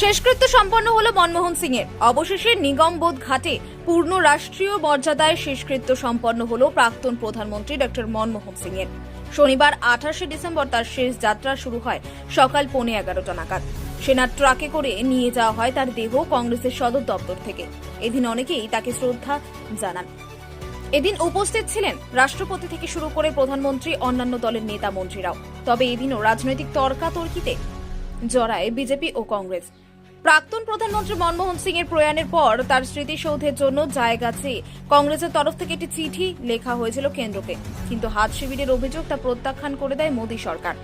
শেষকৃত্য সম্পন্ন হলো মনমোহন সিং এর অবশেষে নিগমবোধ ঘাটে পূর্ণ রাষ্ট্রীয় মর্যাদায় শেষকৃত্য সম্পন্ন হলো প্রাক্তন প্রধানমন্ত্রী ডক্টর মনমোহন সিং এর শনিবার আঠাশে ডিসেম্বর তার শেষ যাত্রা শুরু হয় সকাল পৌনে এগারোটা নাগাদ। সেনার ট্রাকে করে নিয়ে যাওয়া হয় তার দেহ কংগ্রেসের সদর দপ্তর থেকে। এদিন অনেকেই তাকে শ্রদ্ধা জানান। এদিন উপস্থিত ছিলেন রাষ্ট্রপতি থেকে শুরু করে প্রধানমন্ত্রী, অন্যান্য দলের নেতা মন্ত্রীরাও। তবে এদিনও রাজনৈতিক তর্কাতর্কিতে জড়ায় বিজেপি ও কংগ্রেস। প্রাক্তন প্রধানমন্ত্রী মনমোহন সিং এর প্রয়াণের পর তার স্মৃতিসৌধের জন্য জায়গা চেয়ে কংগ্রেসের তরফ থেকে একটি চিঠি লেখা হয়েছিল কেন্দ্রকে। কিন্তু হাত শিবিরের অভিযোগ তা প্রত্যাখ্যান করে দেয় মোদী সরকার।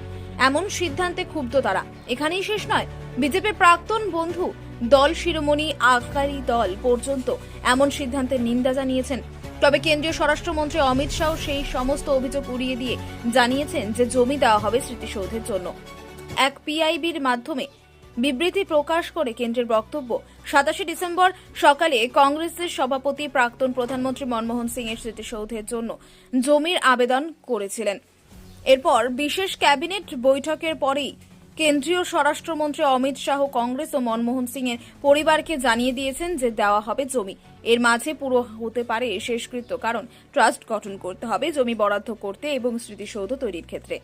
এমন সিদ্ধান্তে ক্ষুব্ধ তারা। এখানেই শেষ নয়, বিজেপির প্রাক্তন বন্ধু দল শিরোমণি আকারি দল পর্যন্ত এমন সিদ্ধান্তের নিন্দা জানিয়েছেন। তবে কেন্দ্রীয় স্বরাষ্ট্রমন্ত্রী অমিত শাহ সেই সমস্ত অভিযোগ উড়িয়ে দিয়ে জানিয়েছেন যে জমি দেওয়া হবে স্মৃতিসৌধের জন্য। এক পিআইবির মাধ্যমে বিবৃতি প্রকাশ করে কেন্দ্রের বক্তব্য। সাতাশে ডিসেম্বর সকালে কংগ্রেসের সভাপতি প্রাক্তন প্রধানমন্ত্রী মনমোহন সিং এর স্মৃতিসৌধের জন্য জমির আবেদন করেছিলেন। এরপর বিশেষ ক্যাবিনেট বৈঠকের পরেই কেন্দ্রীয় স্বরাষ্ট্রমন্ত্রী অমিত শাহ, কংগ্রেস ও মনমোহন সিং এর পরিবারকে জানিয়ে দিয়েছেন যে দেওয়া হবে জমি। এর মাঝে পুরো হতে পারে শেষকৃত্য কারণ ট্রাস্ট গঠন করতে হবে, জমি বরাদ্দ করতে এবং স্মৃতিসৌধ তৈরির ক্ষেত্রে।